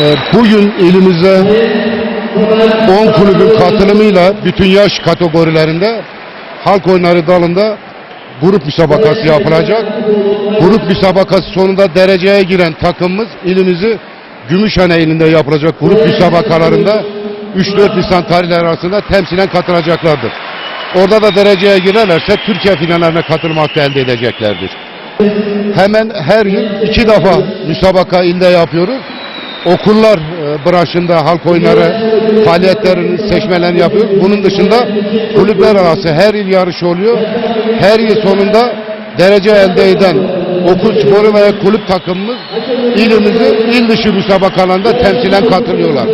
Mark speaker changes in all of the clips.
Speaker 1: Ee, Bugün ilimizde 10 kulübün katılımıyla bütün yaş kategorilerinde halk oyunları dalında grup müsabakası yapılacak. Grup müsabakası sonunda dereceye giren takımımız ilimizi Gümüşhane ilinde yapılacak grup müsabakalarında 3-4 Nisan tarihleri arasında temsilen katılacaklardır. Orada da dereceye girerlerse Türkiye finallerine katılma hakkı elde edeceklerdir. Hemen her yıl iki defa müsabaka ilde yapıyoruz. Okullar e, branşında halk oyunları faaliyetlerini seçmelerini yapıyoruz. Bunun dışında kulüpler arası her yıl yarış oluyor. Her yıl sonunda derece elde eden okul sporu ve kulüp takımımız ilimizi il dışı müsabakalarında temsilen katılıyorlar.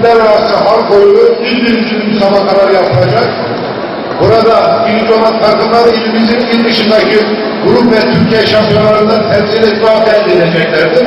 Speaker 1: Türkler arası halk oyunu İdlib'in sabah kadar yapılacak. Burada diplomat takımlar ilimizin il dışındaki grup ve Türkiye şampiyonlarında temsil etmeyi elde edeceklerdir.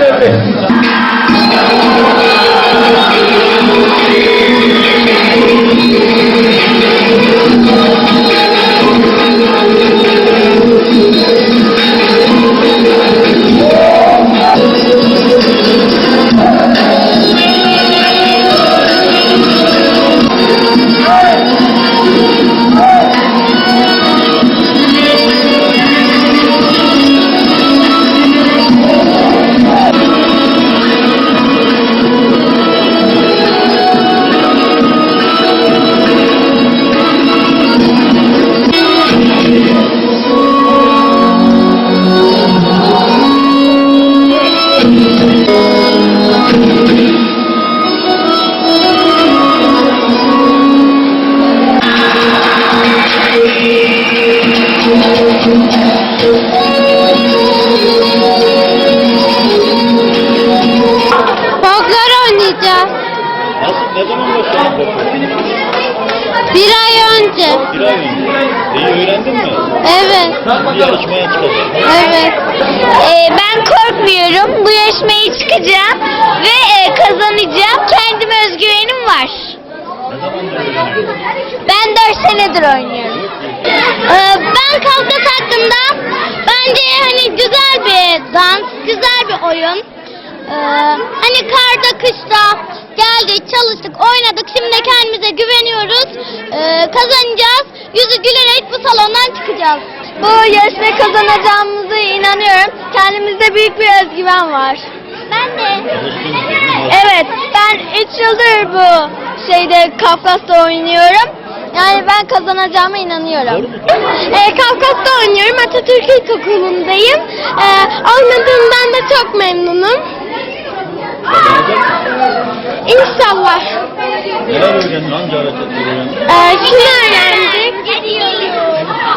Speaker 2: です。
Speaker 3: Nasıl, ne zaman başladın?
Speaker 2: Bir ay önce.
Speaker 3: Bir ay önce. İyi öğrendin mi?
Speaker 2: Evet.
Speaker 3: Bir yarışmaya çıkacağız.
Speaker 2: Evet. Ee, ben korkmuyorum. Bu yarışmaya çıkacağım ve e, kazanacağım. Kendime özgüvenim var.
Speaker 3: Ne zamandır öğreniyorsun?
Speaker 2: Ben 4 senedir oynuyorum. Ee, ben Kafkas hakkında bence hani güzel bir dans, güzel bir oyun. Ee, hani karda, kışta geldik, çalıştık, oynadık. Şimdi de kendimize güveniyoruz. Ee, kazanacağız. Yüzü gülerek bu salondan çıkacağız. Bu yarışmayı kazanacağımıza inanıyorum. Kendimizde büyük bir özgüven var. Ben de. Evet, ben 3 yıldır bu şeyde Kafkas'ta oynuyorum. Yani ben kazanacağıma inanıyorum. Ee, Kafkas'ta oynuyorum. Atatürk İlkokulu'ndayım. Ee, oynadığımdan da çok memnunum. İnşallah.
Speaker 3: Neler öğrendin? Hangi hareketleri öğrendin?
Speaker 2: Ee, şunu öğrendik.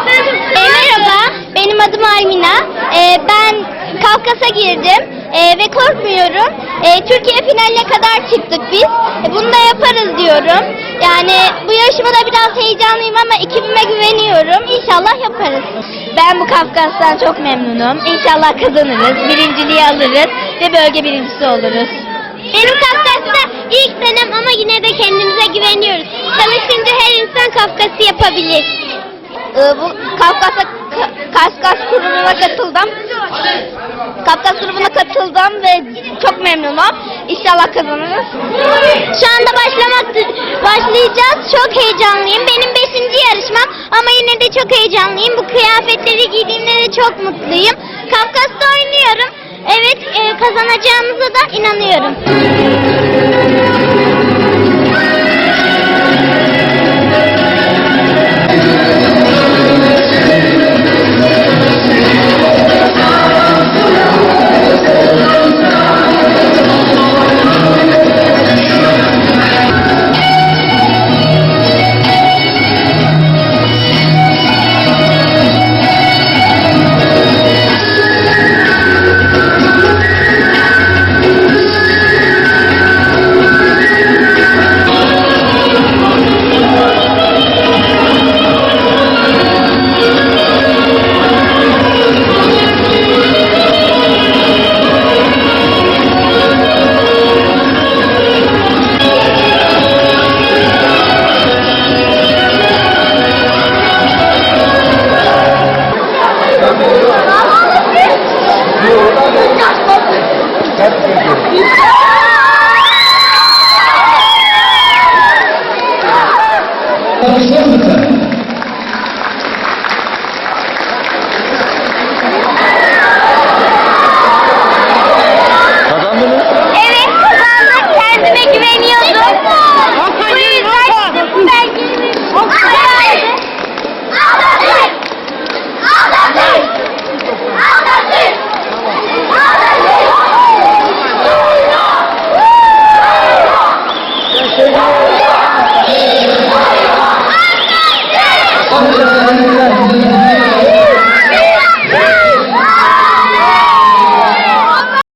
Speaker 2: Ee, merhaba, benim adım Almina. Ee, ben Kafkas'a girdim ee, ve korkmuyorum. Ee, Türkiye finaline kadar çıktık biz. Ee, bunu da yaparız diyorum. Yani bu yarışmada biraz heyecanlıyım ama ekibime güveniyorum. İnşallah yaparız. Ben bu Kafkas'tan çok memnunum. İnşallah kazanırız, birinciliği alırız ve bölge birincisi oluruz. Benim Kafkas'ta ilk senem ama yine de kendimize güveniyoruz. Çalışınca her insan Kafkas'ı yapabilir. Ee, bu Kafkas'a Kafkas grubuna katıldım. Kafkas grubuna katıldım ve çok memnunum. İnşallah kazanırız. Şu anda başlamak başlayacağız. Çok heyecanlıyım. Benim beşinci yarışmam ama yine de çok heyecanlıyım. Bu kıyafetleri giydiğimde de çok mutluyum. Kafkas'ta oynuyorum. Evet, e, kazanacağımıza da inanıyorum.